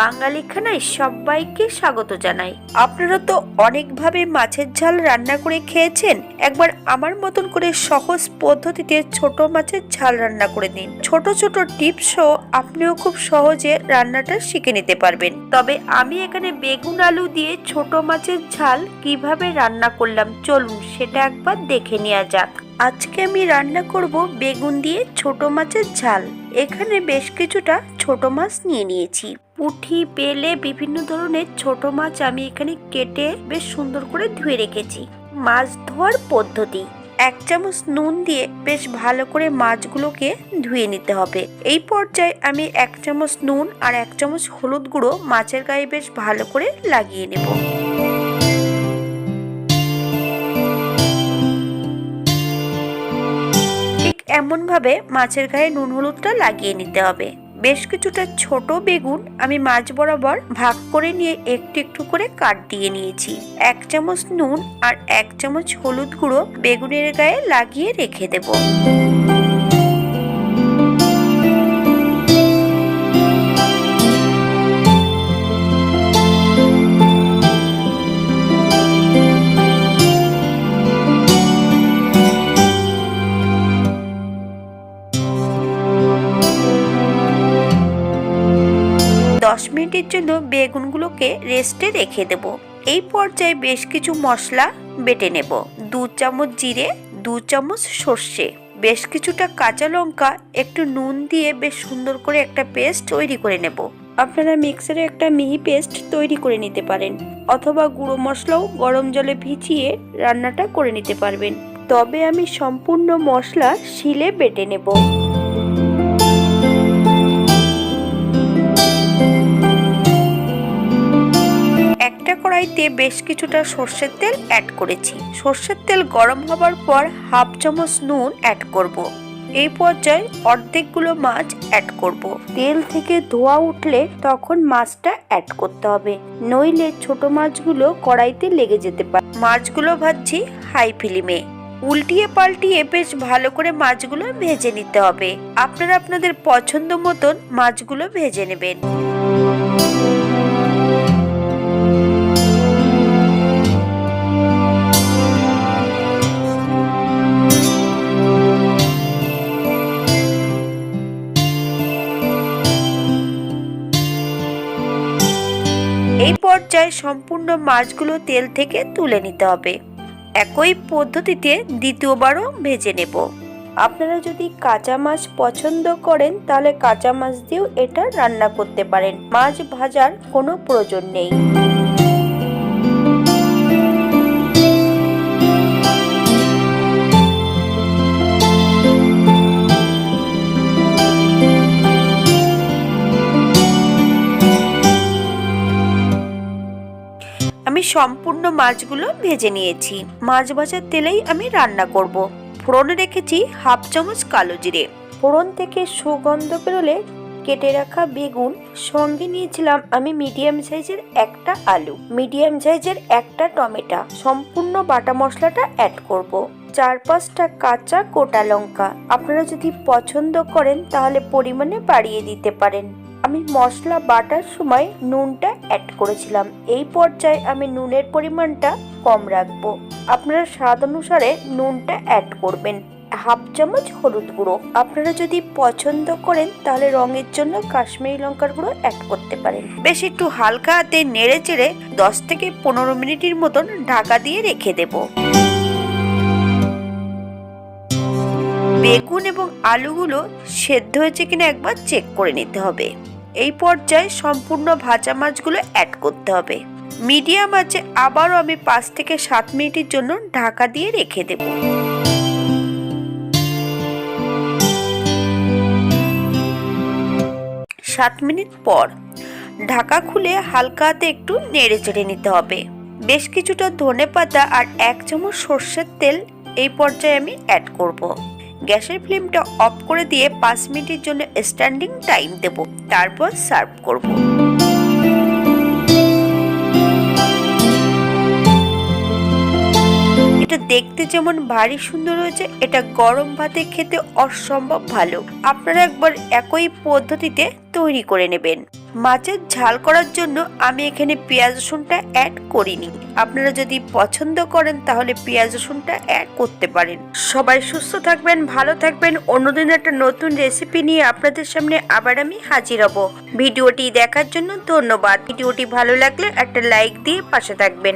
বাঙালি খানায় সবাইকে স্বাগত জানাই। আপনারা তো অনেকভাবে মাছের ঝাল রান্না করে খেয়েছেন। একবার আমার মতন করে সহজ পদ্ধতিতে ছোট মাছের ঝাল রান্না করে দিন ছোট ছোট টিপসও আপনিও খুব সহজে রান্নাটা শিখে নিতে পারবেন। তবে আমি এখানে বেগুন আলু দিয়ে ছোট মাছের ঝাল কীভাবে রান্না করলাম চলুন সেটা একবার দেখে নেওয়া যাক। আজকে আমি রান্না করব বেগুন দিয়ে ছোট মাছের ঝাল। এখানে বেশ কিছুটা ছোট মাছ নিয়ে নিয়েছি। পুঁটি পেলে বিভিন্ন ধরনের ছোট মাছ আমি এখানে কেটে বেশ সুন্দর করে ধুয়ে রেখেছি। মাছ ধোয়ার পদ্ধতি। এক চামচ নুন দিয়ে বেশ ভালো করে মাছগুলোকে ধুয়ে নিতে হবে। এই পর্যায়ে আমি এক চামচ নুন আর এক চামচ হলুদ গুঁড়ো মাছের গায়ে বেশ ভালো করে লাগিয়ে নেব। ঠিক এমনভাবে মাছের গায়ে নুন হলুদটা লাগিয়ে নিতে হবে। বেশ কিছুটা ছোট বেগুন আমি মাছ বরাবর ভাগ করে নিয়ে একটু একটু করে কাট দিয়ে নিয়েছি। এক চামচ নুন আর এক চামচ হলুদ গুঁড়ো বেগুনের গায়ে লাগিয়ে রেখে দেব। দশ মিনিটের জন্য বেগুনগুলোকে রেস্টে রেখে দেব। এই পর্যায়ে বেশ কিছু মশলা বেটে নেব। দু চামচ জিরে, দু চামচ সর্ষে, বেশ কিছুটা কাঁচা লঙ্কা, একটু নুন দিয়ে বেশ সুন্দর করে একটা পেস্ট তৈরি করে নেব। আপনারা মিক্সারে একটা মিহি পেস্ট তৈরি করে নিতে পারেন, অথবা গুঁড়ো মশলাও গরম জলে ভিজিয়ে রান্নাটা করে নিতে পারবেন। তবে আমি সম্পূর্ণ মশলা শিলে বেটে নেব। কড়াইতে বেশ কিছুটা সর্ষের তেল অ্যাড করেছি। সর্ষের তেল গরম হবার পর হাফ চামচ নুন অ্যাড করব। এই পর্যায়ে অর্ধেকগুলো মাছ অ্যাড করব। তেল থেকে ধোয়া উঠলে তখন মাছটা অ্যাড করতে হবে। নইলে ছোট মাছগুলো কড়াইতে লেগে যেতে পারে। মাছগুলো ভাজছি হাই ফ্লেমে উল্টিয়ে পাল্টিয়ে বেশ ভালো করে মাছগুলো ভেজে নিতে হবে। আপনারা আপনাদের পছন্দ মতন মাছগুলো ভেজে নেবেন। সম্পূর্ণ মাছগুলো তেল থেকে তুলে নিতে হবে। একই পদ্ধতিতে দ্বিতীয়বারও ভেজে নেব। আপনারা যদি কাঁচা মাছ পছন্দ করেন, তাহলে কাঁচা মাছ দিয়েও এটা রান্না করতে পারেন। মাছ ভাজার কোনো প্রয়োজন নেই। সম্পূর্ণ মাছগুলো ভেজে নিয়েছি। মাছ ভাজার তেলেই আমি রান্না করব। ফোড়নে রেখেছি হাফ চামচ কালো জিরে। ফোড়ন থেকে সুগন্ধ বেরোলে কেটে রাখা বেগুন, সঙ্গে নিয়েছিলাম আমি মিডিয়াম সাইজের একটা আলু। মিডিয়াম সাইজের একটা টমেটো। সম্পূর্ণ বাটা মশলাটা অ্যাড করব। চার পাঁচটা কাঁচা গোটা লঙ্কা। আপনারা যদি পছন্দ করেন তাহলে পরিমাণে বাড়িয়ে দিতে পারেন। আমি মশলা বাটার সময় নুনটা অ্যাড করেছিলাম। এই পর্যায়ে আমি নুনের পরিমাণটা কম রাখব। আপনারা স্বাদ অনুসারে নুনটা অ্যাড করবেন। হাফ চামচ হলুদ গুঁড়ো। আপনারা যদি পছন্দ করেন, তাহলে রঙের জন্য কাশ্মীরি লঙ্কার গুঁড়ো অ্যাড করতে পারেন। বেশ একটু হালকা হাতে নেড়ে চেড়ে দশ থেকে পনেরো মিনিটের মতন ঢাকা দিয়ে রেখে দেবো। বেগুন এবং আলুগুলো সেদ্ধ হয়েছে কিনা একবার চেক করে নিতে হবে। এই পর্যায়ে সম্পূর্ণ ভাজা মাছগুলো অ্যাড করতে হবে। মিডিয়াম আছে আবারও আমি পাঁচ থেকে সাত মিনিটের জন্য ঢাকা দিয়ে রেখে দেব। সাত মিনিট পর ঢাকা খুলে হালকা হাতে একটু নেড়ে চেড়ে নিতে হবে। বেশ কিছুটা ধনে পাতা আর এক চামচ সর্ষের তেল এই পর্যায়ে আমি অ্যাড করব। গ্যাসের ফ্লেমটা অফ করে দিয়ে পাঁচ মিনিটের জন্য স্ট্যান্ডিং টাইম দেব, তারপর সার্ভ করব। এটা দেখতে যেমন ভারী সুন্দর হয়েছে, এটা গরম ভাতে খেতে অসম্ভব ভালো। আপনারা একবার একই পদ্ধতিতে তৈরি করে নেবেন। মাছের ঝাল করার জন্য আমি এখানে পেঁয়াজ রসুনটা অ্যাড করিনি। আপনারা যদি পছন্দ করেন তাহলে পেঁয়াজ রসুনটা অ্যাড করতে পারেন। সবাই সুস্থ থাকবেন, ভালো থাকবেন। অন্যদিন একটা নতুন রেসিপি নিয়ে আপনাদের সামনে আবার আমি হাজির হব। ভিডিওটি দেখার জন্য ধন্যবাদ। ভিডিওটি ভালো লাগলে একটা লাইক দিয়ে পাশে থাকবেন।